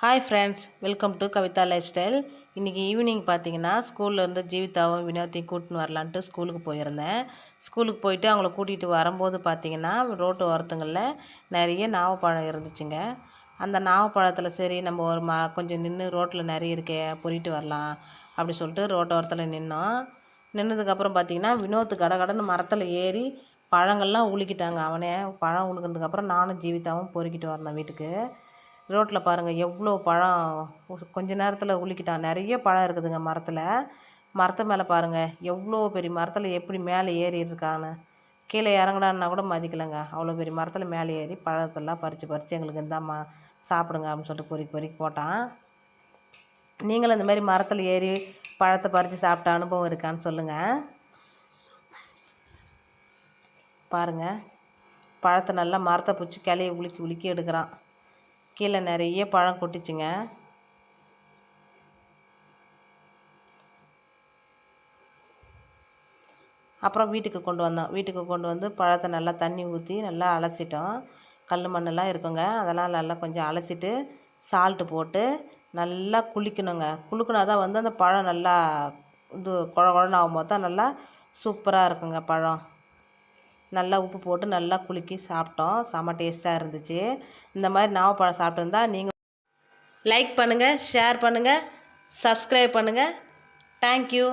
Hi friends welcome to Kavitha life style இன்றைக்கி evening பார்த்தீங்கன்னா ஸ்கூல்லேருந்து ஜீவிதாவும் வினோத்தையும் கூட்டின்னு வரலான்ட்டு ஸ்கூலுக்கு போயிருந்தேன். ஸ்கூலுக்கு போயிட்டு அவங்கள கூட்டிகிட்டு வரும்போது பார்த்தீங்கன்னா ரோட்டு ஓரத்துங்களில் நிறைய நாவப்பழம் இருந்துச்சுங்க. அந்த நாவப்பழத்தில் சரி நம்ம ஒரு மா கொஞ்சம் நின்று ரோட்டில் நிறைய இருக்கே பொறிட்டு வரலாம் அப்படி சொல்லிட்டு ரோட்டோரத்தில் நின்னோம். நின்னதுக்கப்புறம் பார்த்தீங்கன்னா வினோத்து கடகடன்னு மரத்தில் ஏறி பழங்கள்லாம் உழுக்கிட்டாங்க அவனே. பழம் உழுக்கினதுக்கப்புறம் நானும் ஜீவிதாவும் பொறுக்கிட்டு வந்தேன் வீட்டுக்கு. ரோட்டில் பாருங்கள் எவ்வளோ பழம். கொஞ்ச நேரத்தில் உலுக்கிட்டான். நிறைய பழம் இருக்குதுங்க மரத்தில். மரத்து மேலே பாருங்கள் எவ்வளோ பெரிய மரத்தில் எப்படி மேலே ஏறி இருக்கான்னு. கீழே இறங்கடான்னா கூட மதிக்கலைங்க. அவ்வளோ பெரிய மரத்தில் மேலே ஏறி பழத்தெல்லாம் பறித்து பறித்து எங்களுக்கு இந்தாம்மா சாப்பிடுங்க அப்படின்னு சொல்லிட்டு பொறுக்கி பொறுக்கி போட்டான். நீங்களும் இந்த மாதிரி மரத்தில் ஏறி பழத்தை பறித்து சாப்பிட்ட அனுபவம் இருக்கான்னு சொல்லுங்கள் பாருங்கள் பழத்தை நல்லா மரத்தை பிடிச்சி கிளைய உலுக்கி உலுக்கி எடுக்கிறான். கீழே நிறைய பழம் கொட்டிச்சுங்க. அப்புறம் வீட்டுக்கு கொண்டு வந்தோம். வீட்டுக்கு கொண்டு வந்து பழத்தை நல்லா தண்ணி ஊற்றி நல்லா அலசிட்டோம். கல் மண்ணெல்லாம் இருக்குங்க. அதெல்லாம் நல்லா கொஞ்சம் அலசிட்டு சால்ட்டு போட்டு நல்லா குளிக்கணுங்க. குளிக்கினா தான் வந்து அந்த பழம் நல்லா இது குழ குழன்னு ஆகும்போது தான் நல்லா சூப்பராக இருக்குங்க பழம். நல்லா உப்பு போட்டு நல்லா குலுக்கி சாப்பிட்டோம். செம்ம டேஸ்ட்டாக இருந்துச்சு. இந்த மாதிரி நாவப்பழம் சாப்பிட்டுருந்தா நீங்கள் லைக் பண்ணுங்கள் ஷேர் பண்ணுங்கள் சப்ஸ்கிரைப் பண்ணுங்கள் தேங்க்யூ